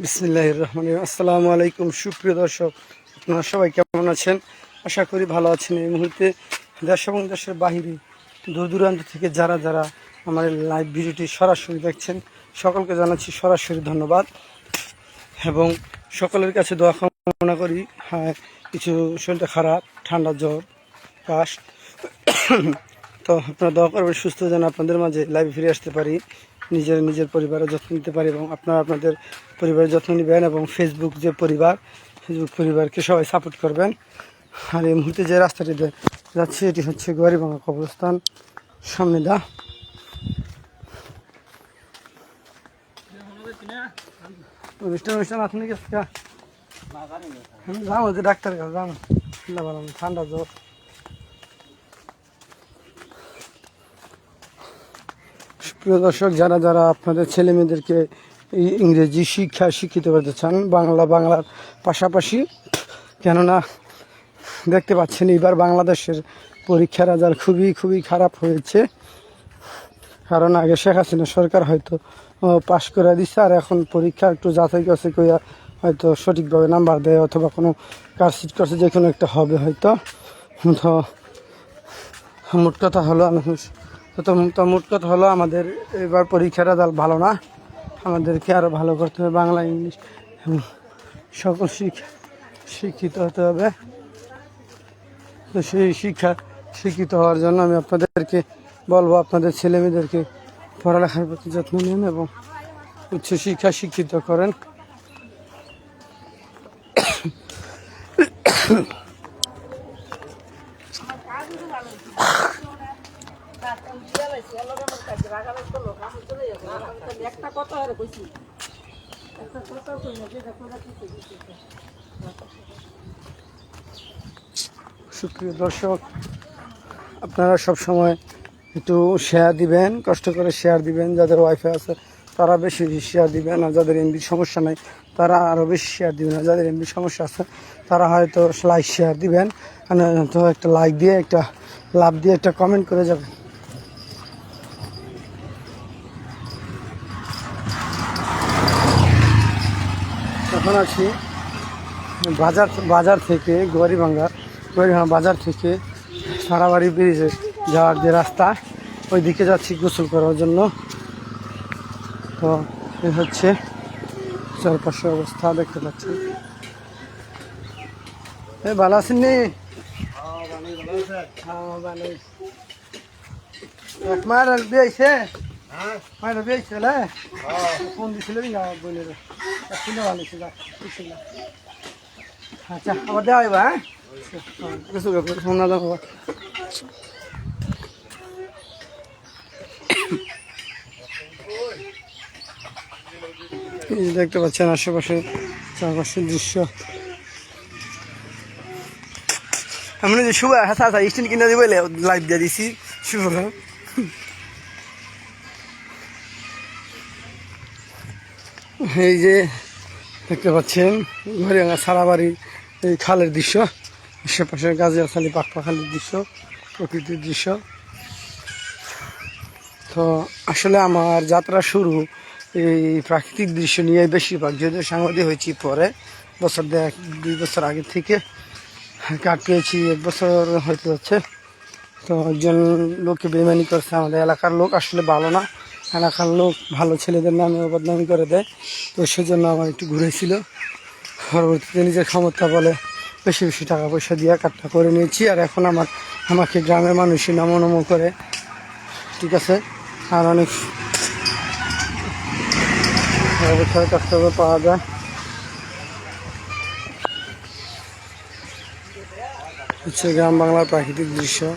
বিসমিল্লাহ রহমান আসসালামু আলাইকুম, সুপ্রিয় দর্শক, আপনারা সবাই কেমন আছেন? আশা করি ভালো আছেন। এই মুহূর্তে দেশ এবং দেশের বাহিরে দূর দূরান্ত থেকে যারা যারা আমার লাইভ ভিডিওটি সরাসরি দেখছেন, সকলকে জানাচ্ছি সরাসরি ধন্যবাদ। এবং সকলের কাছে দোয়া কামনা করি হ্যাঁ কিছু শরীরটা খারাপ, ঠান্ডা জ্বর, কাশ। তো আপনারা দোয়া করবেন, সুস্থ যেন আপনাদের মাঝে লাইভে ফিরে আসতে পারি। নিজের নিজের পরিবারের যত্ন নিতে পারি এবং আপনারা আপনাদের পরিবারের যত্ন নেবেন এবং ফেসবুক যে পরিবার ফেসবুক পরিবারকে সবাই সাপোর্ট করবেন। আর এই মুহূর্তে যে রাস্তাটি দিয়ে যাচ্ছে এটি হচ্ছে গরিবাঙ্গা কবরস্থান। সামনে দা। অনুষ্ঠান নাকি যাব ডাক্তার কাছে যাব ঠান্ডা জ্বর। প্রিয় দর্শক, যারা যারা আপনাদের ছেলে মেয়েদেরকে ইংরেজি শিক্ষা শিক্ষিত করতে চান, বাংলা বাংলার পাশাপাশি, কেননা দেখতে পাচ্ছেন এইবার বাংলাদেশের পরীক্ষার রেজাল্ট খুবই খুবই খারাপ হয়েছে। কারণ আগে শেখ হাসিনা সরকার হয়তো পাশ করে দিচ্ছে আর এখন পরীক্ষা একটু যাচাই করছে কইয়া হয়তো সঠিকভাবে নাম্বার দেয় অথবা কোনো কারসিট করছে যে কোনো একটা হবে হয়তো। তো, মোট কথা হলো আমি তো তো মোট কথা হলো আমাদের এবার পরীক্ষার রেজাল্ট ভালো না। আমাদেরকে আরও ভালো করতে হবে, বাংলা, ইংলিশ সকল শিক্ষা শিক্ষিত হতে হবে। তো সেই শিক্ষা শিক্ষিত হওয়ার জন্য আমি আপনাদেরকে বলব, আপনাদের ছেলে মেয়েদেরকে পড়ালেখার প্রতি যত্ন নেন এবং উচ্চ শিক্ষা শিক্ষিত করেন। সুপ্রিয় দর্শক, আপনারা সব সময় একটু শেয়ার দিবেন, কষ্ট করে শেয়ার দিবেন, যাদের ওয়াইফাই আছে তারা বেশি শেয়ার দিবেন আর যাদের এমবির সমস্যা নাই তারা আরও বেশি শেয়ার দিবেন। আর যাদের এমবির সমস্যা আছে তারা হয়তো লাইক শেয়ার দিবেন। নয়তো একটা লাইক দিয়ে, একটা লাভ দিয়ে, একটা কমেন্ট করে যাবেন। এখন আছি। বাজার বাজার থেকে গরিবাঙ্গা গরিবাঙ্গা বাজার থেকে সারাবাড়ি ব্রিজে যাওয়ার যে রাস্তা ওই দিকে যাচ্ছি গোসল করার জন্য। তো এই হচ্ছে চারপাশের অবস্থা দেখতে পাচ্ছি। এ ভালো আছেন নি? হ্যাঁ, ভালো। এক বিয়েছে না ফোন দিছিল বোনের। শুনে ভালো ছিল আচ্ছা আবার দেওয়া হইবা হ্যাঁ? কিছু ফোন না দেখতে পাচ্ছেন আশেপাশে চারপাশের দৃশ্য। আমি যে শুভ হাসা হাসা স্টিল কিনে দিব লাইভ দিয়ে দিছি শুভ। এই যে দেখতে পাচ্ছেন, ঘরিয়াঙ্গা সারা বাড়ি এই খালের দৃশ্য, আশেপাশে গাজিয়াখালি পাকপাখালির দৃশ্য, প্রকৃতির দৃশ্য। তো আসলে আমার যাত্রা শুরু এই প্রাকৃতিক দৃশ্য নিয়ে বেশিরভাগ যদিও সাংবাদিক হয়েছি পরে, বছর দেখ দুই বছর আগে থেকে কাট পেয়েছি, এক বছর হতে যাচ্ছে। তো একজন লোককে বেমানি করছে, আমাদের এলাকার লোক আসলে ভালো না। এলাকার লোক ভালো ছেলেদের নামে বদনামি করে দেয়। তো সেজন্য আমার একটু ঘুরেছিল। পরবর্তীতে নিজের ক্ষমতা বলে বেশি বেশি টাকা পয়সা দিয়ে কাটটা করে নিয়েছি। আর এখন আমার, আমাকে গ্রামের মানুষই নমো নমো করে। ঠিক আছে? আর অনেক অবসর কষ্ট করে পাওয়া যায়। হচ্ছে গ্রাম বাংলার প্রাকৃতিক দৃশ্য।